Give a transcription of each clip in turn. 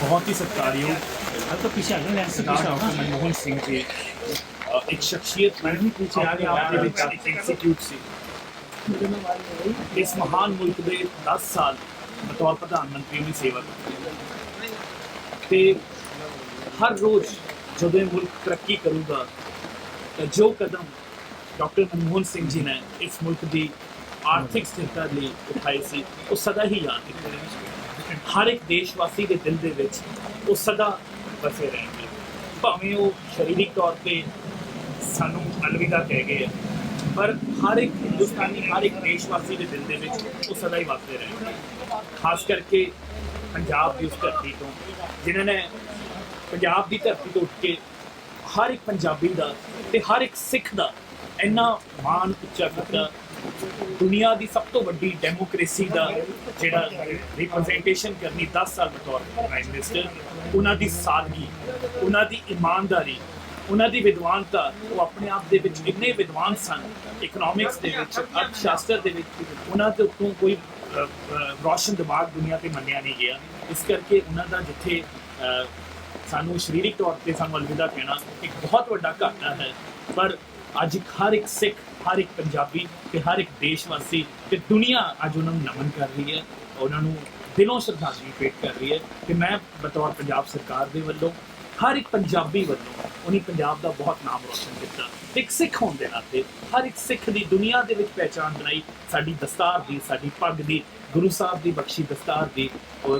बहुत ही सत्कारयोग अब तो पीछे आ गए लेंस से सरदार पीछे आओ डॉक्टर ना मनमोहन ਸਿੰਘ ਜੀ ਅ, ਇੱਕ ਸ਼ਖਸੀਅਤ ਮੈਂ ਵੀ ਪਿੱਛੇ ਆ ਗਿਆ, ਆਪਣੇ ਆਪ ਦੇ ਵਿੱਚ ਇੱਕ ਇੰਸਟੀਚਿਊਟ ਸੀ ਇਸ ਮਹਾਨ ਮੁਲਕ ਦੇ 10 ਸਾਲ ਬਤੌਰ ਪ੍ਰਧਾਨ ਮੰਤਰੀ ਦੀ ਸੇਵਾ ਕੀਤੀ ਤੇ ਹਰ ਰੋਜ਼ ਜਦੋਂ ਇਹ ਮੁਲਕ ਤਰੱਕੀ ਕਰੂਗਾ ਤਾਂ ਜੋ ਕਦਮ ਡਾਕਟਰ ਮਨਮੋਹਨ ਸਿੰਘ ਜੀ ਨੇ ਇਸ ਮੁਲਕ ਦੀ ਆਰਥਿਕ ਸਥਿਰਤਾ ਲਈ ਉਠਾਏ ਸੀ ਉਹ ਸਦਾ ਹੀ ਯਾਦ ਕੀਤੇ ਰਹਿਣਗੇ ਹਰ ਇੱਕ ਦੇਸ਼ਵਾਸੀ ਦੇ ਦਿਲ ਦੇ ਵਿੱਚ ਉਹ ਸਦਾ ਵਸੇ ਰਹਿਣਗੇ। ਭਾਵੇਂ ਉਹ ਸਰੀਰਕ ਤੌਰ ਤੇ ਸਾਨੂੰ ਅਲਵਿਦਾ ਕਹਿ ਗਏ ਆ, ਪਰ ਹਰ ਇੱਕ ਹਿੰਦੁਸਤਾਨੀ, ਹਰ ਇੱਕ ਦੇਸ਼ਵਾਸੀ ਦੇ ਦਿਲ ਦੇ ਵਿੱਚ ਉਹ ਸਦਾ ਹੀ ਵਸਦੇ ਰਹਿਣਗੇ। ਖਾਸ ਕਰਕੇ ਪੰਜਾਬ ਦੀ ਉਸ ਧਰਤੀ ਤੋਂ, ਜਿਨ੍ਹਾਂ ਨੇ ਪੰਜਾਬ ਦੀ ਧਰਤੀ ਤੋਂ ਉੱਠ ਕੇ ਹਰ ਇੱਕ ਪੰਜਾਬੀ ਦਾ ਤੇ ਹਰ ਇੱਕ ਸਿੱਖ ਦਾ ਇੰਨਾ ਮਾਣ ਉੱਚਾ ਕੀਤਾ ਦੁਨੀਆ ਦੀ ਸਭ ਤੋਂ ਵੱਡੀ ਡੈਮੋਕ੍ਰੇਸੀ ਦਾ ਜਿਹੜਾ ਰਿਪਰੈਜ਼ੈਂਟੇਸ਼ਨ ਕਰਨੀ 10 ਸਾਲ ਬਤੌਰ ਪ੍ਰਾਈਮ ਮਿਨਿਸਟਰ ਉਹਨਾਂ ਦੀ ਸਾਦਗੀ ਉਹਨਾਂ ਦੀ ਇਮਾਨਦਾਰੀ ਉਹਨਾਂ ਦੀ ਵਿਦਵਾਨਤਾ ਉਹ ਆਪਣੇ ਆਪ ਦੇ ਵਿੱਚ ਇੰਨੇ ਵਿਦਵਾਨ ਸਨ ਇਕਨੋਮਿਕਸ ਦੇ ਵਿੱਚ ਅਰਥ ਸ਼ਾਸਤਰ ਦੇ ਵਿੱਚ ਉਹਨਾਂ ਦੇ ਉੱਤੋਂ ਕੋਈ ਅ, ਰੌਸ਼ਨ ਦਿਮਾਗ ਦੁਨੀਆ ਤੇ ਮੰਨਿਆ ਨਹੀਂ ਗਿਆ। ਇਸ ਕਰਕੇ ਉਹਨਾਂ ਦਾ ਜਿੱਥੇ ਸਾਨੂੰ ਸਰੀਰਕ ਤੌਰ ਤੇ ਸਾਨੂੰ ਅਲਵਿਦਾ ਕਹਿਣਾ ਇੱਕ ਬਹੁਤ ਵੱਡਾ ਘਾਟਾ ਹੈ। ਪਰ ਅੱਜ ਹਰ ਇੱਕ ਸਿੱਖ, ਹਰ ਇੱਕ ਪੰਜਾਬੀ ਤੇ ਹਰ ਇੱਕ ਦੇਸ਼ਵਾਸੀ ਤੇ ਦੁਨੀਆ ਅੱਜ ਉਹਨਾਂ ਨੂੰ ਨਮਨ ਕਰ ਰਹੀ ਹੈ, ਉਹਨਾਂ ਨੂੰ ਦਿਲੋਂ ਸ਼ਰਧਾਂਜਲੀ ਭੇਟ ਕਰ ਰਹੀ ਹੈ ਤੇ ਮੈਂ ਬਤੌਰ ਪੰਜਾਬ ਸਰਕਾਰ ਦੇ ਵੱਲੋਂ, ਹਰ ਇੱਕ ਪੰਜਾਬੀ ਵੱਲੋਂ ਉਹਨੇ ਪੰਜਾਬ ਦਾ ਬਹੁਤ ਨਾਮ ਰੋਸ਼ਨ ਕੀਤਾ ਇੱਕ ਸਿੱਖ ਹੋਣ ਦੇ ਨਾਤੇ ਹਰ ਇੱਕ ਸਿੱਖ ਦੀ ਦੁਨੀਆ ਦੇ ਵਿੱਚ ਪਹਿਚਾਣ ਬਣਾਈ, ਸਾਡੀ ਦਸਤਾਰ ਦੀ, ਸਾਡੀ ਪੱਗ ਦੀ, ਗੁਰੂ ਸਾਹਿਬ ਦੀ ਬਖਸ਼ੀ ਦਸਤਾਰ ਦੀ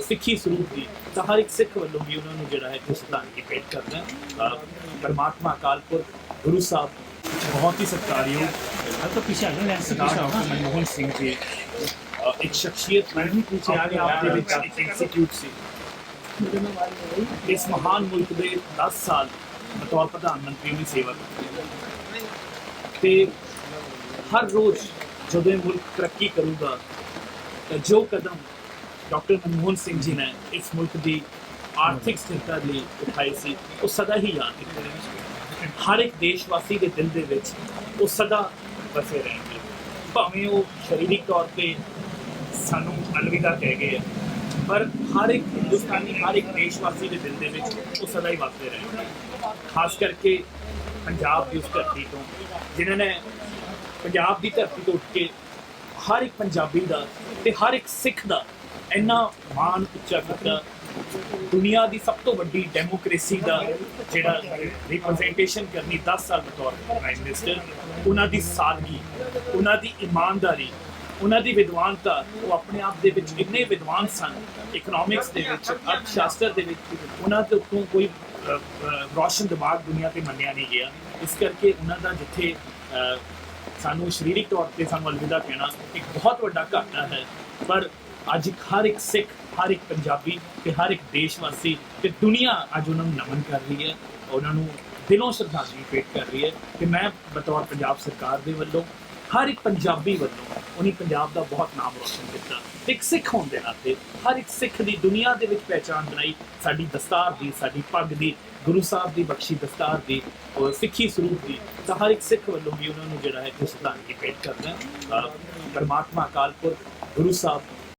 ਸਿੱਖੀ ਸਰੂਪ ਦੀ, ਤਾਂ ਹਰ ਇੱਕ ਸਿੱਖ ਵੱਲੋਂ ਵੀ ਉਹਨਾਂ ਨੂੰ ਜਿਹੜਾ ਹੈ ਕਿ ਸ਼ਰਧਾਂਜਲੀ ਭੇਟ ਕਰਦਾ ਪਰਮਾਤਮਾ ਅਕਾਲ ਪੁਰਖ, ਗੁਰੂ ਸਾਹਿਬ ਬਹੁਤ ਹੀ ਸਤਿਕਾਰਯੋਗ अब तो पीछे आ गए लेंस से ਸਰਦਾਰ पीछे आओ ਡਾਕਟਰ ना ਮਨਮੋਹਨ ਸਿੰਘ ਜੀ ਅਹ ਇੱਕ ਸ਼ਖਸੀਅਤ ਮੈਂ ਵੀ ਪਿੱਛੇ ਆ ਆਪਣੇ ਗਿਆ, ਆਪ ਦੇ ਵਿੱਚ ਇੱਕ ਇੰਸਟੀਚਿਊਟ ਸੀ ਇਸ ਮਹਾਨ ਮੁਲਕ ਦੇ 10 ਸਾਲ ਬਤੌਰ ਪ੍ਰਧਾਨ ਮੰਤਰੀ ਦੀ ਸੇਵਾ ਕੀਤੀ ਤੇ ਹਰ ਰੋਜ਼ ਜਦੋਂ ਇਹ ਮੁਲਕ ਤਰੱਕੀ ਕਰੂਗਾ ਤਾਂ ਜੋ ਕਦਮ ਡਾਕਟਰ ਮਨਮੋਹਨ ਸਿੰਘ ਜੀ ਨੇ ਇਸ ਮੁਲਕ ਦੀ ਆਰਥਿਕ ਸਥਿਰਤਾ ਲਈ ਉਠਾਏ ਸੀ ਉਹ ਸਦਾ ਹੀ ਯਾਦ ਕੀਤੇ ਰਹਿਣਗੇ ਹਰ ਇੱਕ ਦੇਸ਼ਵਾਸੀ ਦੇ ਦਿਲ ਦੇ ਵਿੱਚ ਉਹ ਸਦਾ ਵਸੇ ਰਹਿਣਗੇ। ਭਾਵੇਂ ਉਹ ਸਰੀਰਕ ਤੌਰ ਤੇ ਸਾਨੂੰ ਅਲਵਿਦਾ ਕਹਿ ਗਏ ਆ, ਪਰ ਹਰ ਇੱਕ ਹਿੰਦੁਸਤਾਨੀ, ਹਰ ਇੱਕ ਦੇਸ਼ਵਾਸੀ ਦੇ ਦਿਲ ਦੇ ਵਿੱਚ ਉਹ ਸਦਾ ਹੀ ਵਸਦੇ ਰਹਿਣਗੇ। ਖਾਸ ਕਰਕੇ ਪੰਜਾਬ ਦੀ ਉਸ ਧਰਤੀ ਤੋਂ, ਜਿਨ੍ਹਾਂ ਨੇ ਪੰਜਾਬ ਦੀ ਧਰਤੀ ਤੋਂ ਉੱਠ ਕੇ ਹਰ ਇੱਕ ਪੰਜਾਬੀ ਦਾ ਤੇ ਹਰ ਇੱਕ ਸਿੱਖ ਦਾ ਇੰਨਾ ਮਾਣ ਉੱਚਾ ਕੀਤਾ ਦੁਨੀਆ ਦੀ ਸਭ ਤੋਂ ਵੱਡੀ ਡੈਮੋਕ੍ਰੇਸੀ ਦਾ ਜਿਹੜਾ ਰਿਪਰੈਜ਼ੈਂਟੇਸ਼ਨ ਕਰਨੀ 10 ਸਾਲ ਬਤੌਰ ਪ੍ਰਾਈਮ ਮਿਨਿਸਟਰ ਉਹਨਾਂ ਦੀ ਸਾਦਗੀ, ਉਹਨਾਂ ਦੀ ਇਮਾਨਦਾਰੀ, ਉਹਨਾਂ ਦੀ ਵਿਦਵਾਨਤਾ, ਉਹ ਆਪਣੇ ਆਪ ਦੇ ਵਿੱਚ ਇੰਨੇ ਵਿਦਵਾਨ ਸਨ ਇਕਨੋਮਿਕਸ ਦੇ ਵਿੱਚ ਅਰਥ ਸ਼ਾਸਤਰ ਦੇ ਵਿੱਚ, ਉਹਨਾਂ ਦੇ ਉੱਤੋਂ ਕੋਈ ਰੋਸ਼ਨ ਦਿਮਾਗ ਦੁਨੀਆ ਤੇ ਮੰਨਿਆ ਨਹੀਂ ਗਿਆ। ਇਸ ਕਰਕੇ ਉਹਨਾਂ ਦਾ ਜਿੱਥੇ ਸਾਨੂੰ ਸਰੀਰਕ ਤੌਰ ਤੇ ਸਾਨੂੰ ਅਲਵਿਦਾ ਕਹਿਣਾ ਇੱਕ ਬਹੁਤ ਵੱਡਾ ਘਾਟਾ ਹੈ। ਪਰ ਅੱਜ ਇੱਕ ਹਰ ਇੱਕ ਸਿੱਖ, ਹਰ ਇੱਕ ਪੰਜਾਬੀ ਤੇ ਹਰ ਇੱਕ ਦੇਸ਼ਵਾਸੀ ਤੇ ਦੁਨੀਆ ਅੱਜ ਉਹਨਾਂ ਨੂੰ ਨਮਨ ਕਰ ਰਹੀ ਹੈ, ਉਹਨਾਂ ਨੂੰ ਦਿਲੋਂ ਸ਼ਰਧਾਂਜਲੀ ਭੇਟ ਕਰ ਰਹੀ ਹੈ ਤੇ ਮੈਂ ਬਤੌਰ ਪੰਜਾਬ ਸਰਕਾਰ ਦੇ ਵੱਲੋਂ, ਹਰ ਇੱਕ ਪੰਜਾਬੀ ਵੱਲੋਂ ਉਹਨੇ ਪੰਜਾਬ ਦਾ ਬਹੁਤ ਨਾਮ ਰੋਸ਼ਨ ਕੀਤਾ। ਤੇ ਇੱਕ ਸਿੱਖ ਹੋਣ ਦੇ ਨਾਤੇ ਹਰ ਇੱਕ ਸਿੱਖ ਦੀ ਦੁਨੀਆ ਦੇ ਵਿੱਚ ਪਹਿਚਾਣ ਬਣਾਈ, ਸਾਡੀ ਦਸਤਾਰ ਦੀ, ਸਾਡੀ ਪੱਗ ਦੀ, ਗੁਰੂ ਸਾਹਿਬ ਦੀ ਬਖਸ਼ੀ ਦਸਤਾਰ ਦੀ ਔਰ ਸਿੱਖੀ ਸਰੂਪ ਦੀ, ਤਾਂ ਹਰ ਇੱਕ ਸਿੱਖ ਵੱਲੋਂ ਵੀ ਉਹਨਾਂ ਨੂੰ ਜਿਹੜਾ ਹੈ ਕਿ ਸ਼ਰਧਾਂਜਲੀ ਭੇਟ ਕਰਦਾ ਪਰਮਾਤਮਾ ਅਕਾਲ ਪੁਰਖ ਗੁਰੂ ਸਾਹਿਬ